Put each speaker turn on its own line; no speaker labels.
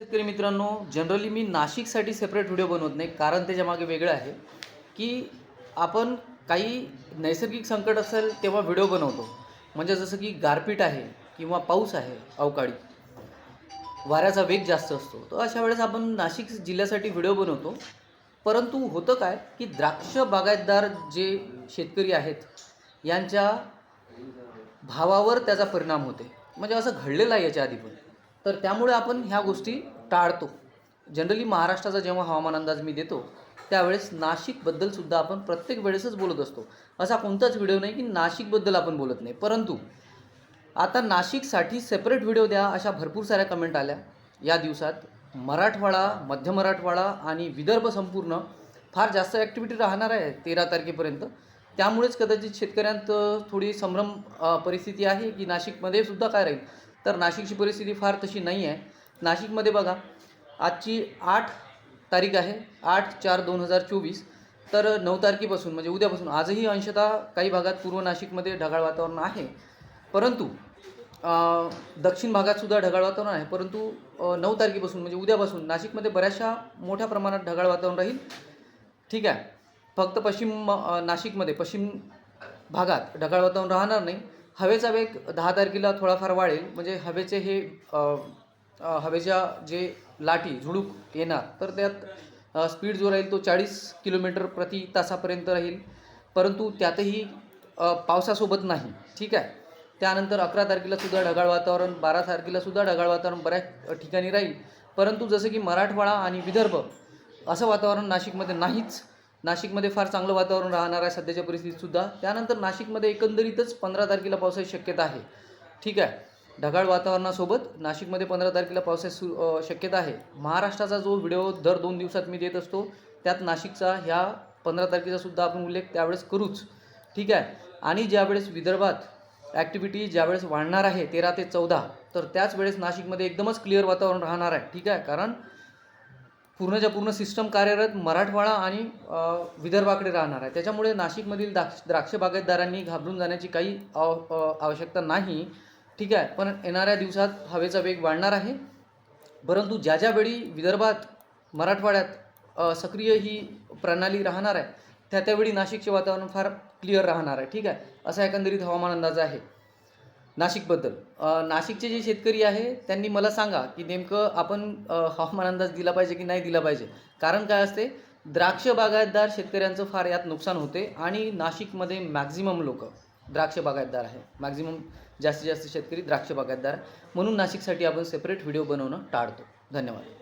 शेतकरी मित्रांनो जनरली मी नाशिकसाठी सेपरेट व्हिडिओ बनवत नाही कारण त्याच्यामागे वेगळं आहे की आपण काही नैसर्गिक संकट असेल तेव्हा व्हिडिओ बनवतो. म्हणजे जसं की गारपीट आहे किंवा पाऊस आहे अवकाळी. वाऱ्याचा वेग जास्त असतो. तर अशा वेळेस आपण नाशिक जिल्ह्यासाठी व्हिडिओ बनवतो. परंतु होतं काय की द्राक्ष बागायतदार जे शेतकरी आहेत यांच्या भावावर त्याचा परिणाम होते. म्हणजे असं घडलेलं आहे याच्या आधी पण. तर त्यामुळे आपण ह्या गोष्टी टाळतो. जनरली महाराष्ट्राचा जेव्हा हवामान अंदाज मी देतो त्यावेळेस नाशिकबद्दलसुद्धा आपण प्रत्येक वेळेसच बोलत असतो. असा कोणताच व्हिडिओ नाही की नाशिकबद्दल आपण बोलत नाही. परंतु आता नाशिकसाठी सेपरेट व्हिडिओ द्या अशा भरपूर साऱ्या कमेंट आल्या. या दिवसात मराठवाडा मध्य मराठवाडा आणि विदर्भ संपूर्ण फार जास्त ॲक्टिव्हिटी राहणार आहे तेरा तारखेपर्यंत. त्यामुळेच कदाचित शेतकऱ्यांत थोडी संभ्रम परिस्थिती आहे की नाशिकमध्ये सुद्धा काय राहील? तर नाशिकची परिस्थिती फार तशी नाही आहे. नाशिकमध्ये बघा आजची आठ तारीख आहे आठ चार दोन हजार चोवीस. तर नऊ तारखेपासून म्हणजे उद्यापासून आजही अंशतः काही भागात पूर्व नाशिकमध्ये ढगाळ वातावरण आहे. परंतु दक्षिण भागातसुद्धा ढगाळ वातावरण आहे. परंतु नऊ तारखेपासून म्हणजे उद्यापासून नाशिकमध्ये बऱ्याचशा मोठ्या प्रमाणात ढगाळ वातावरण राहील. ठीक आहे. फक्त पश्चिम नाशिकमध्ये पश्चिम भागात ढगाळ वातावरण राहणार नाही. हवेचा वेग दहा तारखेला थोडाफार वाढेल. म्हणजे हवेचे हे हवेच्या जे लाटी झुडूक येणार तर त्यात स्पीड जो राहील तो चाळीस किलोमीटर प्रति तासापर्यंत राहील. परंतु त्यातही पावसासोबत नाही. ठीक आहे? त्यानंतर अकरा तारखेला सुद्धा ढगाळ वातावरण बारा तारखेला सुद्धा ढगाळ वातावरण बऱ्याच ठिकाणी राहील. परंतु जसं की मराठवाडा आणि विदर्भ असं वातावरण नाशिकमध्ये नाहीच. नाशिकमध्ये फार चांगलं वातावरण राहणार आहे सध्याच्या परिस्थितीतसुद्धा त्यानंतर नाशिकमध्ये एकंदरीतच पंधरा तारखेला पावसाची शक्यता आहे. ठीक आहे. ढगाळ वातावरणासोबत नाशिकमध्ये पंधरा तारखेला पावसाची सु शक्यता आहे. महाराष्ट्राचा जो व्हिडिओ दर दोन दिवसात मी देत असतो त्यात नाशिकचा ह्या पंधरा तारखेचासुद्धा आपण उल्लेख त्यावेळेस करूच. ठीक आहे. आणि ज्यावेळेस विदर्भात ॲक्टिव्हिटी ज्यावेळेस वाढणार आहे तेरा ते चौदा तर त्याच वेळेस नाशिकमध्ये एकदमच क्लिअर वातावरण राहणार आहे. ठीक आहे. कारण पूर्णच्या पूर्ण सिस्टम कार्यरत मराठवाडा आणि विदर्भाकडे राहणार आहे. त्याच्यामुळे नाशिकमधील द्राक्ष द्राक्ष बागायतदारांनी घाबरून जाण्याची काही आव आवश्यकता नाही. ठीक आहे. पण येणाऱ्या दिवसात हवेचा वेग वाढणार आहे. परंतु ज्या ज्यावेळी विदर्भात मराठवाड्यात सक्रिय ही प्रणाली राहणार आहे त्या त्यावेळी नाशिकचे वातावरण फार क्लिअर राहणार आहे. ठीक आहे. असा एकंदरीत हवामान अंदाज आहे. नाशिकबद्दल. नाशिकचे जे शेतकरी आहे त्यांनी मला सांगा की नेमकं आपण हवामान अंदाज दिला पाहिजे की नाही दिला पाहिजे? कारण काय असते द्राक्ष बागायतदार शेतकऱ्यांचं फार यात नुकसान होते आणि नाशिकमध्ये मॅक्झिमम लोक द्राक्ष बागायतदार आहे. मॅक्झिमम जास्तीत जास्त शेतकरी द्राक्ष बागायतदार आहे. म्हणून नाशिकसाठी आपण सेपरेट व्हिडिओ बनवणं टाळतो. धन्यवाद.